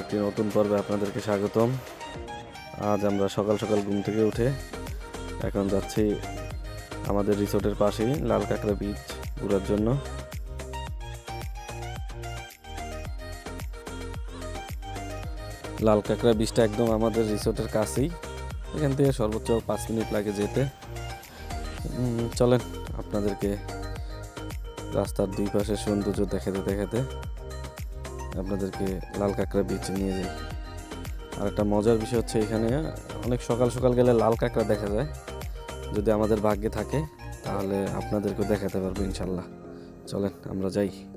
আরেকটি নতুন পর্বে আপনাদেরকে স্বাগতম। আজ আমরা সকাল সকাল ঘুম থেকে উঠে এখন যাচ্ছি আমাদের রিসোর্টের পাশেই লাল কাঁকড়া বিচ ঘোরার জন্য। লাল কাঁকড়া বিচটা একদম আমাদের রিসোর্টের কাছেই। এখান থেকে সর্বোচ্চ পাঁচ মিনিট লাগে যেতে। চলেন আপনাদেরকে রাস্তার দুই পাশে সৌন্দর্য দেখাতে দেখাতে আপনাদেরকে লাল কাঁকড়া বিচে নিয়ে যাই। আর একটা মজার বিষয় হচ্ছে এখানে অনেক সকাল সকাল গেলে লাল কাঁকড়া দেখা যায়। যদি আমাদের ভাগ্যে থাকে, তাহলে আপনাদেরকেও দেখাতে পারব ইনশাল্লাহ। চলেন, আমরা যাই।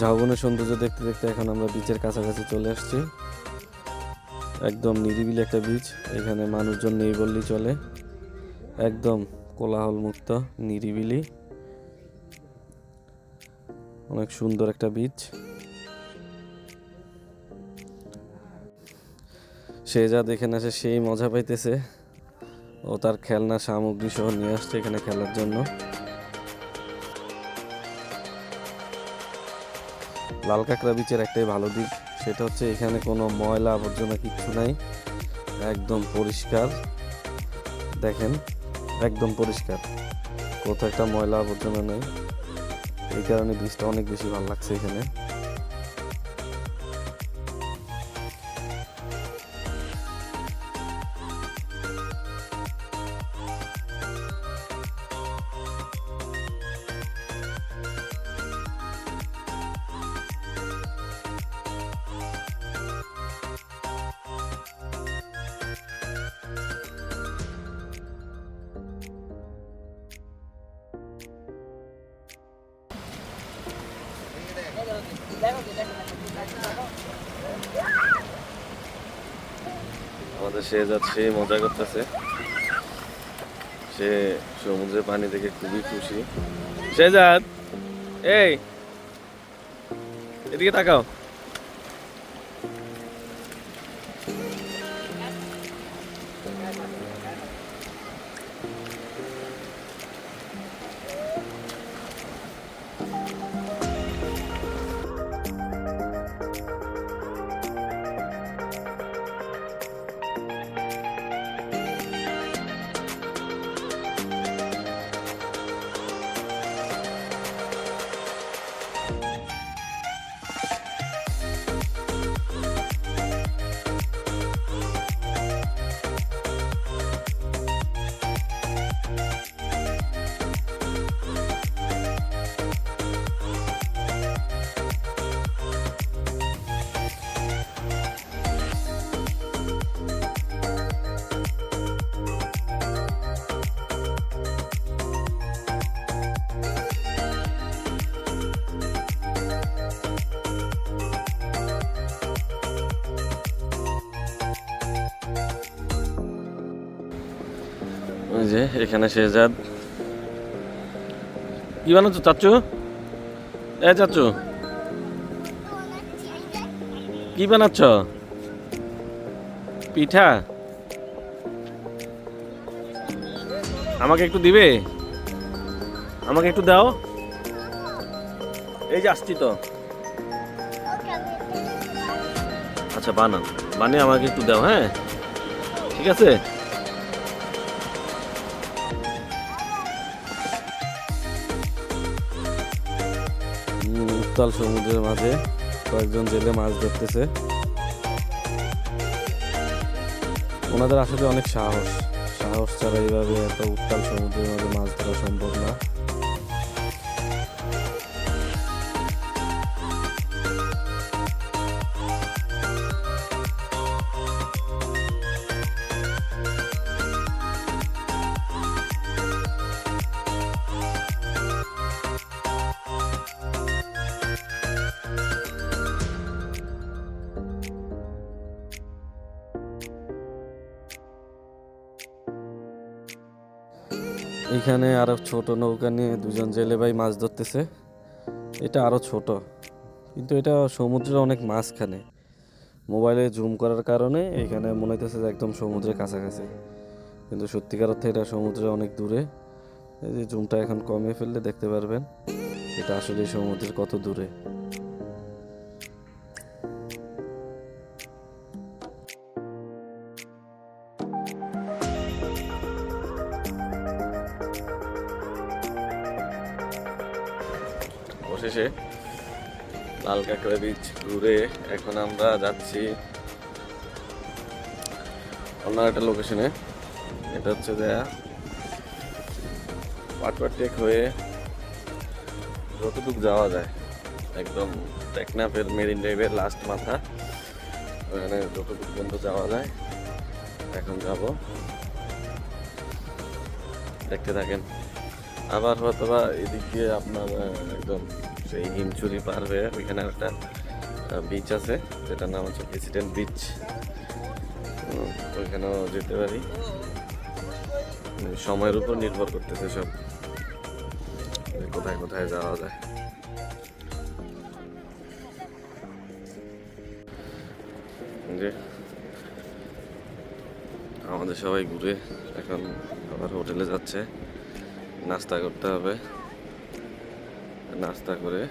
ঝাউবনের সৌন্দর্য দেখতে দেখতে এখন আমরা বিচের কাছাকাছি চলে আসছি। একদম নিরিবিলি একটা বিচ এখানে মানুষজন নেই বললেই চলে। একদম কোলাহল মুক্ত নিরিবিলি। অনেক সুন্দর একটা বিচ সে যা দেখে না সেই মজা পাইতেছে। ও তার খেলনা সামগ্রী সহ নিয়ে আসছে এখানে খেলার জন্য। লাল কাঁকড়া বিচের একটাই ভালো দিক, সেটা হচ্ছে এখানে কোনো ময়লা আবর্জনা কিচ্ছু নাই। একদম পরিষ্কার। দেখেন, একদম পরিষ্কার। কোথাও একটা ময়লা আবর্জনা নেই। এই কারণে বীজটা অনেক বেশি ভালো লাগছে এখানে। আমাদের সে যাচ্ছে, মজা করতেছে। সে সমুদ্রের পানি দেখে খুবই খুশি। শেজাদ এই, এদিকে তাকাও। যে, এখানে শেজাদ কি বানাচ্ছ চাচ্ছু এ চাচ্ছু কি বানাচ্ছ? পিঠা? আমাকে একটু দিবে? আমাকে একটু দাও। এই যে, আসছি তো। আচ্ছা বানান বানিয়ে আমাকে একটু দাও হ্যাঁ? ঠিক আছে? উত্তাল সমুদ্রের মাঝে কয়েকজন জেলে মাছ ধরতেছে। ওনাদের আসলে অনেক সাহস। সাহস ছাড়া এইভাবে এত উত্তাল সমুদ্রের মাঝে মাছ ধরা সম্ভব না। এখানে আরও ছোট নৌকা নিয়ে দুজন জেলে ভাই মাছ ধরতেছে। এটা আরও ছোট, কিন্তু এটা সমুদ্রের অনেক মাঝখানে। মোবাইলে জুম করার কারণে এখানে মনে হইতেছে যে একদম সমুদ্রের কাছাকাছি। কিন্তু সত্যিকার অর্থে এটা সমুদ্রে অনেক দূরে। এই যে জুমটা এখন কমিয়ে ফেললে দেখতে পারবেন, এটা আসলে সমুদ্রের কত দূরে। কাঁকড়া বীচ ঘুরে এখন আমরা যাচ্ছি অন্য একটা লোকেশনে এটা হচ্ছে যে পাটপাটেক হয়ে যতটুকু যাওয়া যায়, একদম টেকনাফের মেরিন ড্রাইভের লাস্ট মাথা, ওখানে যতটুকু পর্যন্ত যাওয়া যায়, এখন যাব। দেখতে থাকেন। আবার হয়তো বা এদিক দিয়ে আপনার একদম সেই হিমচুরি পার হয়ে ওইখানে একটা বিচ আছে, যেটার নাম হচ্ছে প্রেসিডেন্ট বিচ ওইখানেও যেতে পারি। মানে সময়ের উপর নির্ভর করতেছে সব। কোথায় কোথায় যাওয়া যায়। যে আমাদের সবাই ঘুরে এখন আবার হোটেলে যাচ্ছে। নাস্তা করতে হবে। নাস্তা করে,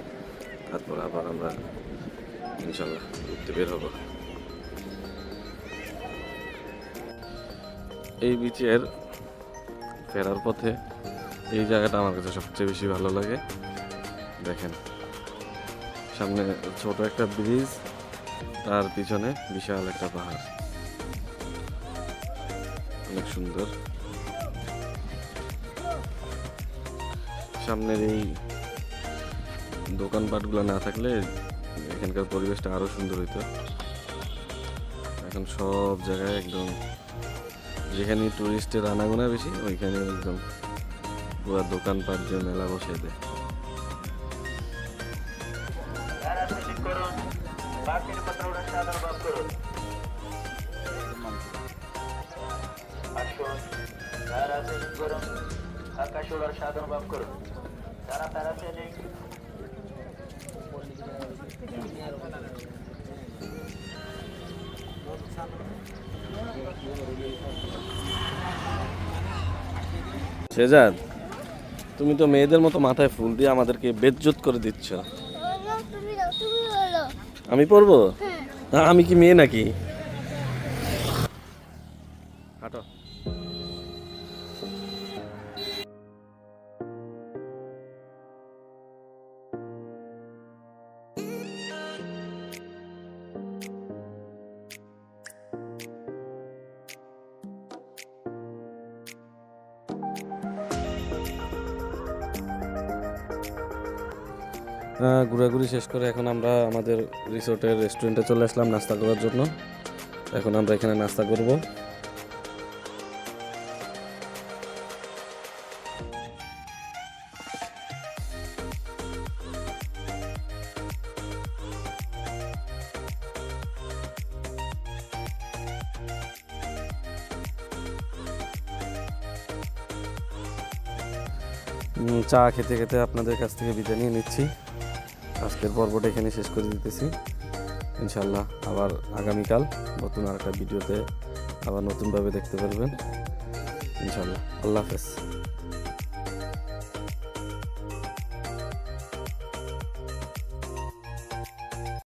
তারপর আবার আমরা ইনশাল্লাহ ঘুরতে বের হব। এই বিচের ফেরার পথে এই জায়গাটা আমার কাছে সবচেয়ে বেশি ভালো লাগে। দেখেন, সামনে ছোট একটা ব্রিজ তার পিছনে বিশাল একটা পাহাড়। অনেক সুন্দর। সামনের এই দোকানপাটগুলো না থাকলে এখানকার পরিবেশটা আরও সুন্দর হইতো। এখন সব জায়গায় একদম যেখানে টুরিস্টের আনাগোনা বেশি, ওইখানে একদম পুরো দোকানপাট যে মেলা বসে দেয়। করুন করুন আসুন প্যারাসিটিক করুন আকাশ ওড়ার সাধন বাদ করুন যারা প্যারাসিটিক শেজাদ তুমি তো মেয়েদের মতো মাথায় ফুল দিয়ে আমাদেরকে বেজ্জত করে দিচ্ছ। আমি পড়ব হ্যাঁ। আমি কি মেয়ে নাকি? ঘোরাঘুরি শেষ করে এখন আমরা আমাদের রিসোর্টের রেস্টুরেন্টে চলে আসলাম নাস্তা করার জন্য। এখন আমরা এখানে নাস্তা করব। চা খেতে খেতে আপনাদের কাছ থেকে বিদায় নিয়ে নিচ্ছি। আজকের পর্বটা এখানে শেষ করে দিতেছি। ইনশাল্লাহ আবার আগামীকাল নতুন আর একটা ভিডিওতে আবার নতুনভাবে দেখতে পারবেন। ইনশাল্লাহ আল্লাহ হাফেজ।